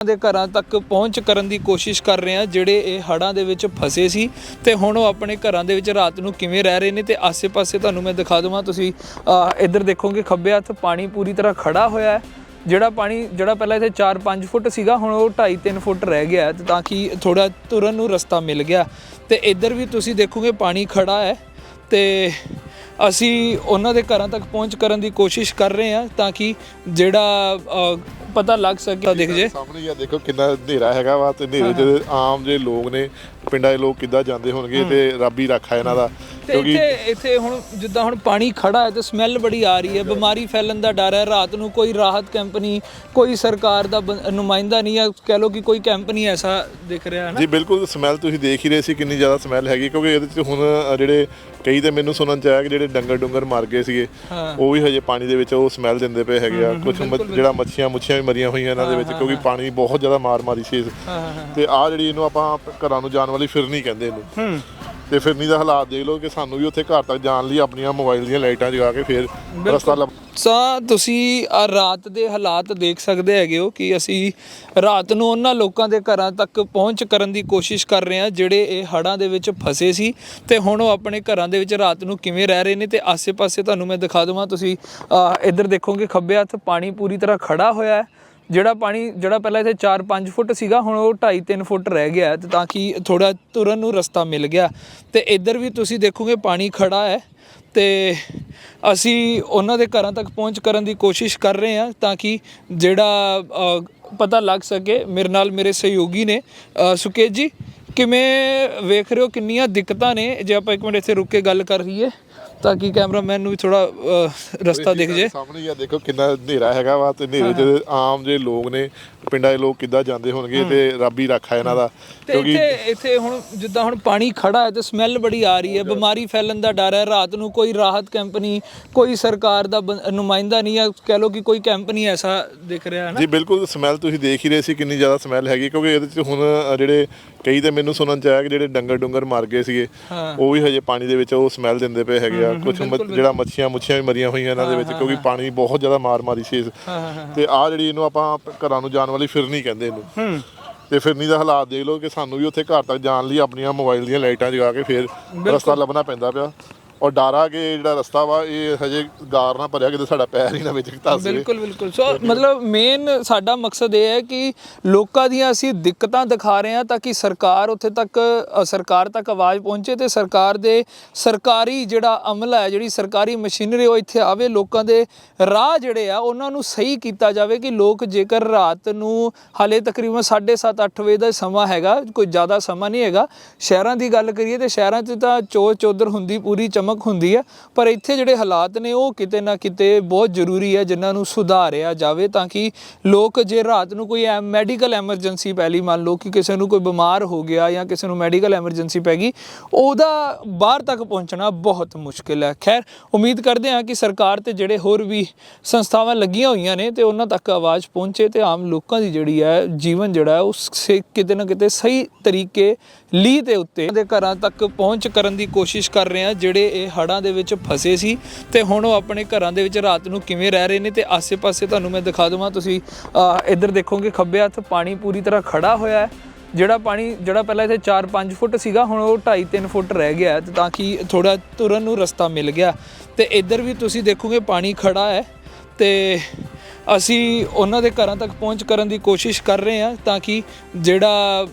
ਦੇ ਘਰਾਂ ਤੱਕ ਪਹੁੰਚ ਕਰਨ ਦੀ ਕੋਸ਼ਿਸ਼ ਕਰ ਰਹੇ ਹਾਂ, ਜਿਹੜੇ ਇਹ ਹੜ੍ਹਾਂ ਦੇ ਵਿੱਚ ਫਸੇ ਸੀ। ਤੇ ਹੁਣ ਉਹ ਆਪਣੇ ਘਰਾਂ ਦੇ ਵਿੱਚ ਰਾਤ ਨੂੰ ਕਿਵੇਂ ਰਹਿ ਰਹੇ ਨੇ ਤੇ ਆਸੇ-ਪਾਸੇ ਤੁਹਾਨੂੰ ਮੈਂ ਦਿਖਾ ਦਵਾਂ। ਤੁਸੀਂ ਇੱਧਰ ਦੇਖੋਗੇ ਖੱਬੇ ਹੱਥ ਪਾਣੀ ਪੂਰੀ ਤਰ੍ਹਾਂ ਖੜਾ ਹੋਇਆ ਹੈ। ਜਿਹੜਾ ਪਾਣੀ, ਜਿਹੜਾ ਪਹਿਲਾਂ ਇੱਥੇ 4-5 ਫੁੱਟ ਸੀਗਾ, ਹੁਣ ਉਹ 2.5-3 ਫੁੱਟ ਰਹਿ ਗਿਆ ਹੈ ਤੇ ਤਾਂ ਕਿ ਥੋੜਾ ਤੁਰਨ ਨੂੰ ਰਸਤਾ ਮਿਲ ਗਿਆ। ਤੇ ਇੱਧਰ ਵੀ ਤੁਸੀਂ ਦੇਖੋਗੇ ਪਾਣੀ ਖੜਾ ਹੈ ਤੇ ਅਸੀਂ ਉਹਨਾਂ ਦੇ ਘਰਾਂ ਤੱਕ ਪਹੁੰਚ ਕਰਨ ਦੀ ਕੋਸ਼ਿਸ਼ ਕਰ ਰਹੇ ਹਾਂ ਤਾਂ ਕਿ ਜਿਹੜਾ ਪਤਾ ਲੱਗ ਸਕੇ ਦਿਖ ਜੇ। ਸਾਹਮਣੇ ਹੀ ਆ ਦੇਖੋ ਕਿੰਨਾ ਹਨੇਰਾ ਹੈਗਾ ਵਾ ਤੇ ਹਨੇਰੇ ਚ ਆਮ ਜੇ ਲੋਕ ਨੇ ਪਿੰਡਾਂ ਦੇ ਲੋਕ ਕਿੱਦਾਂ ਜਾਂਦੇ ਹੋਣਗੇ ਤੇ ਰੱਬ ਹੀ ਰੱਖਾ ਇਹਨਾਂ ਦਾ ਤੇ ਇੱਥੇ ਇੱਥੇ ਹੁਣ ਜਿੱਦਾਂ ਹੁਣ ਪਾਣੀ ਖੜਾ ਹੈ ਤੇ ਸਮੈਲ ਬੜੀ ਆ ਰਹੀ ਹੈ ਬਿਮਾਰੀ ਫੈਲਣ ਦਾ ਡਰ ਹੈ ਰਾਤ ਨੂੰ ਕੋਈ ਰਾਹਤ ਕੈਂਪ ਨਹੀਂ ਕੋਈ ਸਰਕਾਰ ਦਾ ਬੰ- ਨੁਮਾਇੰਦਾ ਨਹੀਂ ਹੈ ਕਹਿ ਲੋ ਕਿ ਕੋਈ ਕੈਂਪ ਨਹੀਂ ਐਸਾ ਦਿਖ ਰਿਹਾ ਹੈ ਨਾ ਜੀ ਬਿਲਕੁਲ ਸਮੈਲ ਤੁਸੀਂ ਦੇਖ ਹੀ ਰਹੇ ਸੀ ਕਿੰਨੀ ਜ਼ਿਆਦਾ ਸਮੈਲ ਹੈਗੀ ਕਿਉਂਕਿ ਇਹਦੇ ਚ ਹੁਣ ਅ, ਜਿਹੜੇ ਕਈ ਤੇ ਮੈਨੂੰ ਸੁਣਨ ਚ ਆਇਆ ਕਿ ਜਿਹੜੇ ਡੰਗਰ ਡੁੰਗਰ ਮਰ ਗਏ ਸੀਗੇ ਹਾਂ। ਉਹ ਵੀ ਹਜੇ ਪਾਣੀ ਦੇ ਵਿੱਚ ਉਹ ਸਮੈਲ ਦਿੰਦੇ ਪਏ ਹੈਗੇ ਆ। ਕੁਝ ਜਿਹੜਾ ਮੱਛੀਆਂ ਮੁੱਛੀਆਂ ਵੀ ਮਰੀਆਂ ਹੋਈਆਂ ਇਹਨਾਂ ਦੇ ਵਿੱਚ ਕਿਉਂਕਿ ਪਾਣੀ ਬਹੁਤ ਜ਼ਿਆਦਾ ਮਾਰ ਮਾਰੀ ਸੀ ਇਸ- ਹਾਂ ਹਾਂ ਤੇ ਆ ਜਿਹੜੀ ਇਹਨੂੰ ਆਪਾਂ ਘਰਾਂ ਨੂੰ ਜਾਣ ਵਾਲੀ ਫਿਰਨੀ ਕਹਿੰਦੇ ਇਹਨੂੰ। ਹੂੰ। ਤੇ ਫਿਰਨੀ ਦਾ ਹਾਲਾਤ ਦੇਖ ਲਓ ਕਿ ਸਾਨੂੰ ਵੀ ਉੱਥੇ ਘਰ ਤੱਕ ਜਾਣ ਲਈ ਆਪਣੀਆਂ ਮੋਬਾਈਲ ਦੀਆਂ ਲਾਈਟਾਂ ਜਗਾ ਕੇ ਫਿਰ ਰਸਤਾ ਲੱਭ ਸਾ ਤੁਸੀਂ ਆ ਰਾਤ ਦੇ ਹਾਲਾਤ ਦੇਖ ਸਕਦੇ ਹੈਗੇ ਹੋ ਕਿ ਅਸੀਂ ਰਾਤ ਨੂੰ ਉਹਨਾਂ ਲੋਕਾਂ ਦੇ ਘਰਾਂ ਤੱਕ ਪਹੁੰਚ ਕਰਨ ਦੀ ਕੋਸ਼ਿਸ਼ ਕਰ ਰਹੇ ਹਾਂ ਜਿਹੜੇ ਇਹ ਹੜ੍ਹਾਂ ਦੇ ਵਿੱਚ ਫਸੇ ਸੀ। ਤੇ ਹੁਣ ਉਹ ਆਪਣੇ ਘਰਾਂ ਦੇ ਵਿੱਚ ਰਾਤ ਨੂੰ ਕਿਵੇਂ ਰਹਿ ਰਹੇ ਨੇ ਤੇ ਆਸੇ-ਪਾਸੇ ਤੁਹਾਨੂੰ ਮੈਂ ਦਿਖਾ ਦਵਾਂ ਤੁਸੀਂ ਇੱਧਰ ਦੇਖੋਗੇ ਖੱਬੇ ਹੱਥ ਪਾਣੀ ਪੂਰੀ ਤਰ੍ਹਾਂ ਖੜਾ ਹੋਇਆ ਹੈ। ਜਿਹੜਾ ਪਾਣੀ, ਜਿਹੜਾ ਪਹਿਲਾਂ ਇੱਥੇ 4-5 ਫੁੱਟ ਸੀਗਾ, ਹੁਣ ਉਹ 2.5-3 ਫੁੱਟ ਰਹਿ ਗਿਆ ਹੈ ਤੇ ਤਾਂ ਕਿ ਥੋੜਾ ਤੁਰਨ ਨੂੰ ਰਸਤਾ ਮਿਲ ਗਿਆ। ਤੇ ਇੱਧਰ ਵੀ ਤੁਸੀਂ ਦੇਖੋਗੇ ਪਾਣੀ ਖੜਾ ਹੈ ਤੇ ਅਸੀਂ ਉਹਨਾਂ ਦੇ ਘਰਾਂ ਤੱਕ ਪਹੁੰਚ ਕਰਨ ਦੀ ਕੋਸ਼ਿਸ਼ ਕਰ ਰਹੇ ਹਾਂ ਤਾਂ ਕਿ ਜਿਹੜਾ ਪਤਾ ਲੱਗ ਸਕੇ, ਮੇਰੇ ਨਾਲ ਮੇਰੇ ਸਹਿਯੋਗੀ ਨੇ। ਸੁਕੇਤ ਜੀ, ਕਿਵੇਂ ਵੇਖ ਰਹੇ ਹੋ? ਕਿੰਨੀਆਂ ਦਿੱਕਤਾਂ ਨੇ? ਜੇ ਆਪਾਂ ਇੱਕ ਮਿੰਟ ਇੱਥੇ ਰੁਕ ਕੇ ਗੱਲ ਕਰ ਲਈਏ। ਤਾਂ ਕਿ ਕੈਮਰਾਮੈਨ ਨੂੰ ਵੀ ਥੋੜਾ ਰਸਤਾ ਦਿਖ ਜੇ। ਸਾਹਮਣੇ ਹੀ ਆ ਦੇਖੋ ਕਿੰਨਾ ਹਨੇਰਾ ਹੈਗਾ ਵਾ ਤੇ ਹਨੇਰੇ ਚ ਆਮ ਜੇ ਲੋਕ ਨੇ ਪਿੰਡਾਂ ਦੇ ਲੋਕ ਕਿੱਦਾਂ ਜਾਂਦੇ ਹੋਣਗੇ ਤੇ ਰੱਬ ਹੀ ਰੱਖਾ ਇਹਨਾਂ ਦਾ ਤੇ ਇੱਥੇ ਇੱਥੇ ਹੁਣ ਜਿੱਦਾਂ ਹੁਣ ਪਾਣੀ ਖੜਾ ਹੈ ਤੇ ਸਮੈਲ ਬੜੀ ਆ ਰਹੀ ਹੈ ਬਿਮਾਰੀ ਫੈਲਣ ਦਾ ਡਰ ਹੈ ਰਾਤ ਨੂੰ ਕੋਈ ਰਾਹਤ ਕੈਂਪ ਨਹੀਂ ਕੋਈ ਸਰਕਾਰ ਦਾ ਨੁਮਾਇੰਦਾ ਨਹੀਂ ਹੈ ਕਹਿ ਲੋ ਕਿ ਕੋਈ ਕੈਂਪ ਨਹੀਂ ਐਸਾ ਦਿਖ ਰਿਹਾ ਹੈ ਨਾ ਜੀ ਬਿਲਕੁਲ ਸਮੈਲ ਤੁਸੀਂ ਦੇਖ ਹੀ ਰਹੇ ਸੀ ਕਿੰਨੀ ਜ਼ਿਆਦਾ ਸਮੈਲ ਹੈਗੀ ਕਿਉਂਕਿ ਇਹਦੇ ਚ ਹੁਣ ਜਿਹੜੇ ਕਈ ਤੇ ਮੈਨੂੰ ਸੁਣਨ ਚ ਆਇਆ ਕਿ ਜਿਹੜੇ ਡੰਗਰ ਡੁੰਗਰ ਮਰ ਗਏ ਸੀਗੇ ਹਾਂ। ਉਹ ਵੀ ਹਜੇ ਪਾਣੀ ਦੇ ਵਿੱਚ ਉਹ ਸਮੈਲ ਦਿੰਦੇ ਪਏ ਹੈਗੇ ਆ ਕੁਝ ਜਿਹੜਾ ਮੱਛੀਆਂ ਮੁੱਛੀਆਂ ਵੀ ਮਰੀਆਂ ਹੋਈਆਂ ਇਹਨਾਂ ਦੇ ਵਿੱਚ ਕਿਉਂਕਿ ਪਾਣੀ ਬਹੁਤ ਜ਼ਿਆਦਾ ਮਾਰ ਮਾਰੀ ਸੀ ਤੇ ਆ ਜਿਹੜੀ ਇਹਨੂੰ ਆਪਾਂ ਘਰਾਂ ਨੂੰ ਜਾਣ ਵਾਲੀ ਫਿਰਨੀ ਕਹਿੰਦੇ ਇਹਨੂੰ। ਤੇ ਫਿਰਨੀ ਦਾ ਹਾਲਾਤ ਦੇਖ ਲਓ ਕਿ ਸਾਨੂੰ ਵੀ ਉੱਥੇ ਘਰ ਤੱਕ ਜਾਣ ਲਈ ਆਪਣੀਆਂ ਮੋਬਾਈਲ ਦੀਆਂ ਲਾਈਟਾਂ ਜਗਾ ਕੇ ਫਿਰ ਰਸਤਾ ਲੱਭਣਾ ਪੈਂਦਾ ਪਿਆ। ਔਰ ਡਰਾ ਕਿ ਜਿਹੜਾ ਰਸਤਾ ਵਾ, ਇਹ ਹਜੇ ਗਾਰ ਨਾ ਭਰਿਆ, ਕਿਤੇ ਸਾਡਾ ਪੈਰ ਹੀ ਨਾ ਵਿੱਚ ਧੱਸ ਜਾਵੇ ਬਿਲਕੁਲ ਬਿਲਕੁਲ। ਸੋ ਮਤਲਬ ਮੇਨ ਸਾਡਾ ਮਕਸਦ ਇਹ ਹੈ ਕਿ ਲੋਕਾਂ ਦੀਆਂ ਅਸੀਂ ਦਿੱਕਤਾਂ ਦਿਖਾ ਰਹੇ ਹਾਂ ਤਾਂ ਕਿ ਸਰਕਾਰ ਉੱਥੇ ਤੱਕ ਸਰਕਾਰ ਤੱਕ ਆਵਾਜ਼ ਪਹੁੰਚੇ ਤੇ ਸਰਕਾਰ ਦੇ ਸਰਕਾਰੀ ਜਿਹੜਾ ਅਮਲ ਹੈ, ਜਿਹੜੀ ਸਰਕਾਰੀ ਮਸ਼ੀਨਰੀ ਉਹ ਇੱਥੇ ਆਵੇ, ਲੋਕਾਂ ਦੇ ਰਾਹ ਜਿਹੜੇ ਆ, ਉਹਨਾਂ ਨੂੰ ਸਹੀ ਕੀਤਾ ਜਾਵੇ ਕਿ ਲੋਕ ਜੇਕਰ ਰਾਤ ਨੂੰ ਹਾਲੇ ਤਕਰੀਬਨ 7:30 8 ਵਜੇ ਦਾ ਸਮਾਂ ਹੈਗਾ, ਕੋਈ ਜ਼ਿਆਦਾ ਸਮਾਂ ਨਹੀਂ ਹੈਗਾ, ਸ਼ਹਿਰਾਂ ਦੀ ਗੱਲ ਕਰੀਏ ਤੇ ਸ਼ਹਿਰਾਂ 'ਚ ਤਾਂ ਚੋਰ ਚੌਧਰ ਹੁੰਦੀ ਪੂਰੀ ਚਮਕ ਹੁੰਦੀ ਹੈ, ਪਰ ਇੱਥੇ ਜਿਹੜੇ ਹਾਲਾਤ ਨੇ, ਉਹ ਕਿਤੇ ਨਾ ਕਿਤੇ ਬਹੁਤ ਜ਼ਰੂਰੀ ਹੈ, ਜਿਨ੍ਹਾਂ ਨੂੰ ਸੁਧਾਰਿਆ ਜਾਵੇ ਤਾਂ ਕਿ ਲੋਕ ਜੇ ਰਾਤ ਨੂੰ ਕੋਈ ਮੈਡੀਕਲ ਐਮਰਜੈਂਸੀ ਪੈ ਲਈ, ਮੰਨ ਲਓ ਕਿ ਕਿਸੇ ਨੂੰ ਕੋਈ ਬਿਮਾਰ ਹੋ ਗਿਆ ਜਾਂ ਕਿਸੇ ਨੂੰ ਮੈਡੀਕਲ ਐਮਰਜੈਂਸੀ ਪੈ ਗਈ, ਉਹਦਾ ਬਾਹਰ ਤੱਕ ਪਹੁੰਚਣਾ ਬਹੁਤ ਮੁਸ਼ਕਿਲ ਹੈ। ਖੈਰ, ਉਮੀਦ ਕਰਦੇ ਹਾਂ ਕਿ ਸਰਕਾਰ ਤੇ ਜਿਹੜੇ ਹੋਰ ਵੀ ਸੰਸਥਾਵਾਂ ਲੱਗੀਆਂ ਹੋਈਆਂ ਨੇ ਤੇ ਉਹਨਾਂ ਤੱਕ ਆਵਾਜ਼ ਪਹੁੰਚੇ ਤੇ ਆਮ ਲੋਕਾਂ ਦੀ ਜਿਹੜੀ ਹੈ ਜੀਵਨ ਜਿਹੜਾ ਹੈ, ਉਸ ਸੇ ਕਿਤੇ ਨਾ ਕਿਤੇ ਸਹੀ ਤਰੀਕੇ ਲੀ ਦੇ ਉੱਤੇ, ਦੇ ਘਰਾਂ ਤੱਕ ਪਹੁੰਚ ਕਰਨ ਦੀ ਕੋਸ਼ਿਸ਼ ਕਰ ਰਹੇ ਹਾਂ, ਜਿਹੜੇ ਇਹ ਹੜ੍ਹਾਂ ਦੇ ਵਿੱਚ ਫਸੇ ਸੀ ਤੇ ਹੁਣ ਉਹ ਆਪਣੇ ਘਰਾਂ ਦੇ ਵਿੱਚ ਰਾਤ ਨੂੰ ਕਿਵੇਂ ਰਹਿ ਰਹੇ ਨੇ ਤੇ ਆਸੇ-ਪਾਸੇ ਤੁਹਾਨੂੰ ਮੈਂ ਦਿਖਾ ਦਵਾਂ, ਤੁਸੀਂ ਇੱਧਰ ਦੇਖੋਗੇ ਖੱਬੇ ਹੱਥ ਪਾਣੀ ਪੂਰੀ ਤਰ੍ਹਾਂ ਖੜਾ ਹੋਇਆ ਹੈ। ਜਿਹੜਾ ਪਾਣੀ, ਜਿਹੜਾ ਪਹਿਲਾਂ ਇੱਥੇ 4-5 ਫੁੱਟ ਸੀਗਾ, ਹੁਣ ਉਹ 2.5-3 ਫੁੱਟ ਰਹਿ ਗਿਆ ਹੈ ਤੇ ਤਾਂ ਕਿ ਥੋੜਾ ਤੁਰਨ ਨੂੰ ਰਸਤਾ ਮਿਲ ਗਿਆ। ਤੇ ਇੱਧਰ ਵੀ ਤੁਸੀਂ ਦੇਖੋਗੇ ਪਾਣੀ ਖੜਾ ਹੈ ਤੇ ਅਸੀਂ ਉਹਨਾਂ ਦੇ ਘਰਾਂ ਤੱਕ ਪਹੁੰਚ ਕਰਨ ਦੀ ਕੋਸ਼ਿਸ਼ ਕਰ ਰਹੇ ਹਾਂ ਤਾਂ ਕਿ ਜਿਹੜਾ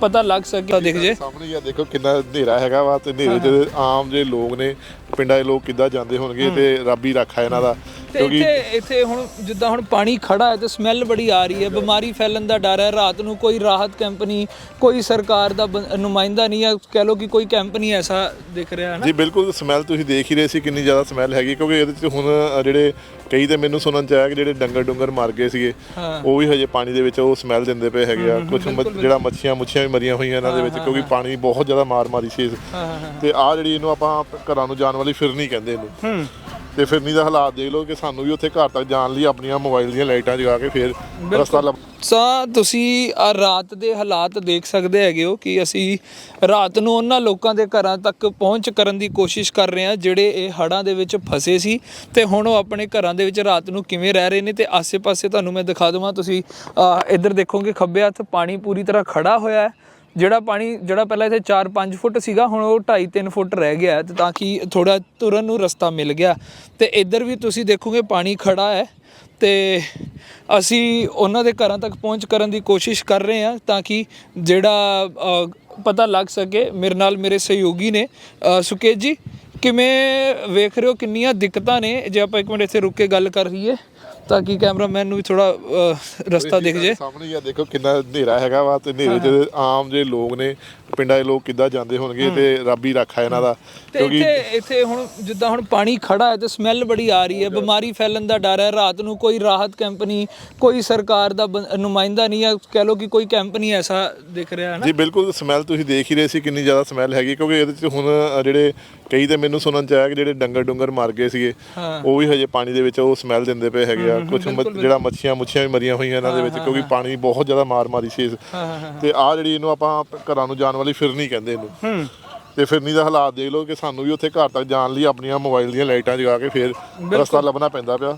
ਪਤਾ ਲੱਗ ਸਕੇ। ਦਿਖ ਜੇ। ਸਾਹਮਣੇ ਹੀ ਆ ਦੇਖੋ ਕਿੰਨਾ ਹਨੇਰਾ ਹੈਗਾ ਵਾ ਤੇ ਹਨੇਰੇ ਚ ਆਮ ਜੇ ਲੋਕ ਨੇ ਪਿੰਡਾਂ ਦੇ ਲੋਕ ਕਿੱਦਾਂ ਜਾਂਦੇ ਹੋਣਗੇ ਤੇ ਰੱਬ ਹੀ ਰੱਖਾ ਇਹਨਾਂ ਦਾ। ਤੇ ਇੱਥੇ ਇੱਥੇ ਹੁਣ ਜਿੱਦਾਂ ਹੁਣ ਪਾਣੀ ਖੜਾ ਹੈ ਤੇ ਸਮੈਲ ਬੜੀ ਆ ਰਹੀ ਹੈ। ਬਿਮਾਰੀ ਫੈਲਣ ਦਾ ਡਰ ਹੈ। ਰਾਤ ਨੂੰ ਕੋਈ ਰਾਹਤ ਕੈਂਪ ਨਹੀਂ ਕੋਈ ਸਰਕਾਰ ਦਾ ਬੰ- ਨੁਮਾਇੰਦਾ ਨਹੀਂ ਹੈ ਕਹਿ ਲੋ ਕਿ ਕੋਈ ਕੈਂਪ ਨਹੀਂ ਐਸਾ ਦਿਖ ਰਿਹਾ ਹੈ ਨਾ ਜੀ ਬਿਲਕੁਲ ਸਮੈਲ ਤੁਸੀਂ ਦੇਖ ਹੀ ਰਹੇ ਸੀ ਕਿੰਨੀ ਜ਼ਿਆਦਾ ਸਮੈਲ ਹੈਗੀ ਕਿਉਂਕਿ ਇਹਦੇ ਚ ਹੁਣ ਅ, ਜਿਹੜੇ ਕਈ ਤੇ ਮੈਨੂੰ ਸੁਣਨ ਚ ਆਇਆ ਕਿ ਜਿਹੜੇ ਡੰਗਰ ਡੁੰਗਰ ਮਰ ਗਏ ਸੀਗੇ ਹਾਂ। ਉਹ ਵੀ ਹਜੇ ਪਾਣੀ ਦੇ ਵਿੱਚ ਉਹ ਸਮੈਲ ਦਿੰਦੇ ਪਏ ਹੈਗੇ ਆ। ਕੁਝ ਜਿਹੜਾ ਮੱਛੀਆਂ ਮੁੱਛੀਆਂ ਵੀ ਮਰੀਆਂ ਹੋਈਆਂ ਇਹਨਾਂ ਦੇ ਵਿੱਚ ਕਿਉਂਕਿ ਪਾਣੀ ਬਹੁਤ ਜ਼ਿਆਦਾ ਮਾਰ ਮਾਰੀ ਸੀ ਇਸ- ਹਾਂ ਹਾਂ ਤੇ ਆ ਜਿਹੜੀ ਇਹਨੂੰ ਆਪਾਂ ਘਰਾਂ ਨੂੰ ਜਾਣ ਵਾਲੀ ਫਿਰਨੀ ਕਹਿੰਦੇ ਇਹਨੂੰ। ਹੂੰ। ਤੇ ਫਿਰ ਨਹੀਂ ਦਾ ਹਾਲਾਤ ਦੇਖ ਲਓ ਕਿ ਸਾਨੂੰ ਵੀ ਉੱਥੇ ਘਰ ਤੱਕ ਜਾਣ ਲਈ ਆਪਣੀਆਂ ਮੋਬਾਈਲ ਦੀਆਂ ਲਾਈਟਾਂ ਜਗਾ ਕੇ ਫਿਰ ਰਸਤਾ ਲੱਭ ਸਾ ਤੁਸੀਂ ਆ ਰਾਤ ਦੇ ਹਾਲਾਤ ਦੇਖ ਸਕਦੇ ਹੈਗੇ ਹੋ ਕਿ ਅਸੀਂ ਰਾਤ ਨੂੰ ਉਹਨਾਂ ਲੋਕਾਂ ਦੇ ਘਰਾਂ ਤੱਕ ਪਹੁੰਚ ਕਰਨ ਦੀ ਕੋਸ਼ਿਸ਼ ਕਰ ਰਹੇ ਹਾਂ ਜਿਹੜੇ ਇਹ ਹੜ੍ਹਾਂ ਦੇ ਵਿੱਚ ਫਸੇ ਸੀ। ਤੇ ਹੁਣ ਉਹ ਆਪਣੇ ਘਰਾਂ ਦੇ ਵਿੱਚ ਰਾਤ ਨੂੰ ਕਿਵੇਂ ਰਹਿ ਰਹੇ ਨੇ ਤੇ ਆਸੇ-ਪਾਸੇ ਤੁਹਾਨੂੰ ਮੈਂ ਦਿਖਾ ਦਵਾਂ। ਤੁਸੀਂ ਇੱਧਰ ਦੇਖੋਗੇ ਖੱਬੇ ਹੱਥ ਪਾਣੀ ਪੂਰੀ ਤਰ੍ਹਾਂ ਖੜਾ ਹੋਇਆ ਹੈ। ਜਿਹੜਾ ਪਾਣੀ, ਜਿਹੜਾ ਪਹਿਲਾਂ ਇੱਥੇ 4-5 ਫੁੱਟ ਸੀਗਾ, ਹੁਣ ਉਹ 2.5-3 ਫੁੱਟ ਰਹਿ ਗਿਆ ਹੈ ਤੇ ਤਾਂ ਕਿ ਥੋੜਾ ਤੁਰਨ ਨੂੰ ਰਸਤਾ ਮਿਲ ਗਿਆ। ਤੇ ਇੱਧਰ ਵੀ ਤੁਸੀਂ ਦੇਖੋਗੇ ਪਾਣੀ ਖੜਾ ਹੈ ਤੇ ਅਸੀਂ ਉਹਨਾਂ ਦੇ ਘਰਾਂ ਤੱਕ ਪਹੁੰਚ ਕਰਨ ਦੀ ਕੋਸ਼ਿਸ਼ ਕਰ ਰਹੇ ਹਾਂ ਤਾਂ ਕਿ ਜਿਹੜਾ ਪਤਾ ਲੱਗ ਸਕੇ, ਮੇਰੇ ਨਾਲ ਮੇਰੇ ਸਹਿਯੋਗੀ ਨੇ। ਸੁਕੇਤ ਜੀ, ਕਿਵੇਂ ਵੇਖ ਰਹੇ ਹੋ? ਕਿੰਨੀਆਂ ਦਿੱਕਤਾਂ ਨੇ? ਜੇ ਆਪਾਂ ਇੱਕ ਮਿੰਟ ਇੱਥੇ ਰੁਕ ਕੇ ਗੱਲ ਕਰ ਲਈਏ। ਤਾਂ ਕਿ ਕੈਮਰਾਮੈਨ ਨੂੰ ਵੀ ਥੋੜਾ ਰਸਤਾ ਦਿਖ ਜੇ। ਸਾਹਮਣੇ ਹੀ ਆ ਦੇਖੋ ਕਿੰਨਾ ਹਨੇਰਾ ਹੈਗਾ ਵਾ ਤੇ ਹਨੇਰੇ ਚ ਆਮ ਜੇ ਲੋਕ ਨੇ ਪਿੰਡਾਂ ਦੇ ਲੋਕ ਕਿੱਦਾਂ ਜਾਂਦੇ ਹੋਣਗੇ ਤੇ ਰੱਬ ਹੀ ਰੱਖਾ ਇਹਨਾਂ ਦਾ ਤੇ ਇੱਥੇ ਇੱਥੇ ਹੁਣ ਜਿੱਦਾਂ ਹੁਣ ਪਾਣੀ ਖੜਾ ਹੈ ਤੇ ਸਮੈਲ ਬੜੀ ਆ ਰਹੀ ਹੈ ਬਿਮਾਰੀ ਫੈਲਣ ਦਾ ਡਰ ਹੈ ਰਾਤ ਨੂੰ ਕੋਈ ਰਾਹਤ ਕੈਂਪ ਨਹੀਂ ਕੋਈ ਸਰਕਾਰ ਦਾ ਨੁਮਾਇੰਦਾ ਨਹੀਂ ਹੈ ਕਹਿ ਲਓ ਕਿ ਕੋਈ ਕੈਂਪ ਨਹੀਂ ਐਸਾ ਦਿਖ ਰਿਹਾ ਹੈ ਨਾ ਜੀ ਬਿਲਕੁਲ ਸਮੈਲ ਤੁਸੀਂ ਦੇਖ ਹੀ ਰਹੇ ਸੀ ਕਿੰਨੀ ਜ਼ਿਆਦਾ ਸਮੈਲ ਹੈਗੀ ਕਿਉਂਕਿ ਇਹਦੇ ਚ ਹੁਣ ਜਿਹੜੇ ਕਈ ਤੇ ਮੈਨੂੰ ਸੁਣਨ ਚ ਆਇਆ ਕਿ ਜਿਹੜੇ ਡੰਗਰ ਡੁੰਗਰ ਮਰ ਗਏ ਸੀਗੇ। ਉਹ ਵੀ ਹਜੇ ਪਾਣੀ ਦੇ ਵਿੱਚ ਉਹ ਸਮੈਲ ਦਿੰਦੇ ਪਏ ਹੈਗੇ ਆ। ਕੁਝ ਜਿਹੜਾ ਮੱਛੀਆਂ ਮੁੱਛੀਆਂ ਵੀ ਮਰੀਆਂ ਹੋਈਆਂ ਇਹਨਾਂ ਦੇ ਵਿੱਚ ਕਿਉਂਕਿ ਪਾਣੀ ਬਹੁਤ ਜ਼ਿਆਦਾ ਮਾਰ ਮਾਰੀ ਸੀ ਤੇ ਆ ਜਿਹੜੀ ਇਹਨੂੰ ਆਪਾਂ ਘਰਾਂ ਨੂੰ ਜਾਣ ਵਾਲੀ ਫਿਰਨੀ ਕਹਿੰਦੇ ਇਹਨੂੰ। ਤੇ ਫਿਰਨੀ ਦਾ ਹਾਲਾਤ ਦੇਖ ਲਓ ਕਿ ਸਾਨੂੰ ਵੀ ਉੱਥੇ ਘਰ ਤੱਕ ਜਾਣ ਲਈ ਆਪਣੀਆਂ ਮੋਬਾਈਲ ਦੀਆਂ ਲਾਈਟਾਂ ਜਗਾ ਕੇ ਫਿਰ ਰਸਤਾ ਲੱਭਣਾ ਪੈਂਦਾ ਪਿਆ।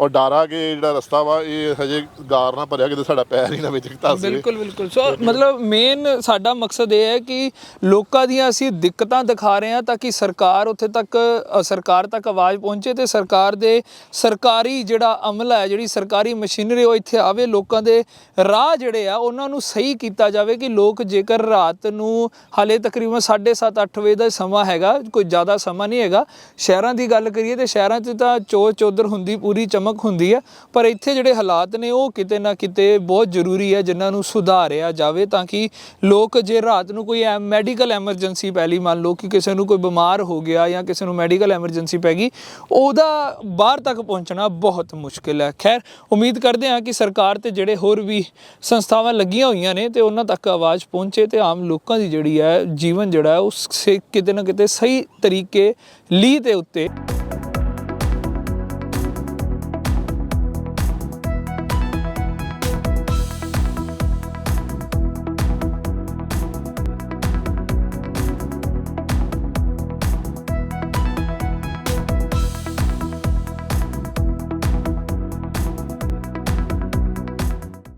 ਔਰ ਡਰਾ ਕੇ ਜਿਹੜਾ ਰਸਤਾ ਵਾ, ਇਹ ਹਜੇ ਗਾਰ ਨਾ ਭਰਿਆ, ਕਿਤੇ ਸਾਡਾ ਪੈਰ ਹੀ ਨਾ ਵਿੱਚ ਧੱਸ ਜਾਵੇ। ਬਿਲਕੁਲ ਬਿਲਕੁਲ। ਸੋ ਮਤਲਬ ਮੇਨ ਸਾਡਾ ਮਕਸਦ ਇਹ ਹੈ ਕਿ ਲੋਕਾਂ ਦੀਆਂ ਅਸੀਂ ਦਿੱਕਤਾਂ ਦਿਖਾ ਰਹੇ ਹਾਂ ਤਾਂ ਕਿ ਸਰਕਾਰ ਉੱਥੇ ਤੱਕ ਸਰਕਾਰ ਤੱਕ ਆਵਾਜ਼ ਪਹੁੰਚੇ ਤੇ ਸਰਕਾਰ ਦੇ ਸਰਕਾਰੀ ਜਿਹੜਾ ਅਮਲਾ ਹੈ, ਜਿਹੜੀ ਸਰਕਾਰੀ ਮਸ਼ੀਨਰੀ ਉਹ ਇੱਥੇ ਆਵੇ, ਲੋਕਾਂ ਦੇ ਰਾਹ ਜਿਹੜੇ ਆ, ਉਹਨਾਂ ਨੂੰ ਸਹੀ ਕੀਤਾ ਜਾਵੇ ਕਿ ਲੋਕ ਜੇਕਰ ਰਾਤ ਨੂੰ ਹਾਲੇ ਤਕਰੀਬਨ 7:30 8 ਵਜੇ ਦਾ ਸਮਾਂ ਹੈਗਾ, ਕੋਈ ਜ਼ਿਆਦਾ ਸਮਾਂ ਨਹੀਂ ਹੈਗਾ। ਸ਼ਹਿਰਾਂ ਦੀ ਗੱਲ ਕਰੀਏ ਤੇ ਸ਼ਹਿਰਾਂ 'ਚ ਤਾਂ ਚੋਰ ਚੌਧਰ ਹੁੰਦੀ ਪੂਰੀ ਚਮਕ ਹੁੰਦੀ ਹੈ, ਪਰ ਇੱਥੇ ਜਿਹੜੇ ਹਾਲਾਤ ਨੇ, ਉਹ ਕਿਤੇ ਨਾ ਕਿਤੇ ਬਹੁਤ ਜ਼ਰੂਰੀ ਹੈ ਜਿਨ੍ਹਾਂ ਨੂੰ ਸੁਧਾਰਿਆ ਜਾਵੇ ਤਾਂ ਕਿ ਲੋਕ ਜੇ ਰਾਤ ਨੂੰ ਕੋਈ ਮੈਡੀਕਲ ਐਮਰਜੈਂਸੀ ਪੈ ਲਈ, ਮੰਨ ਲਓ ਕਿ ਕਿਸੇ ਨੂੰ ਕੋਈ ਬਿਮਾਰ ਹੋ ਗਿਆ ਜਾਂ ਕਿਸੇ ਨੂੰ ਮੈਡੀਕਲ ਐਮਰਜੈਂਸੀ ਪੈ ਗਈ, ਉਹਦਾ ਬਾਹਰ ਤੱਕ ਪਹੁੰਚਣਾ ਬਹੁਤ ਮੁਸ਼ਕਿਲ ਹੈ। ਖੈਰ, ਉਮੀਦ ਕਰਦੇ ਹਾਂ ਕਿ ਸਰਕਾਰ ਤੇ ਜਿਹੜੇ ਹੋਰ ਵੀ ਸੰਸਥਾਵਾਂ ਲੱਗੀਆਂ ਹੋਈਆਂ ਨੇ ਤੇ ਉਹਨਾਂ ਤੱਕ ਆਵਾਜ਼ ਪਹੁੰਚੇ ਤੇ ਆਮ ਲੋਕਾਂ ਦੀ ਜਿਹੜੀ ਹੈ ਜੀਵਨ ਜਿਹੜਾ ਹੈ ਉਸ ਸੇ ਕਿਤੇ ਨਾ ਕਿਤੇ ਸਹੀ ਤਰੀਕੇ ਲੀ ਦੇ ਉੱਤੇ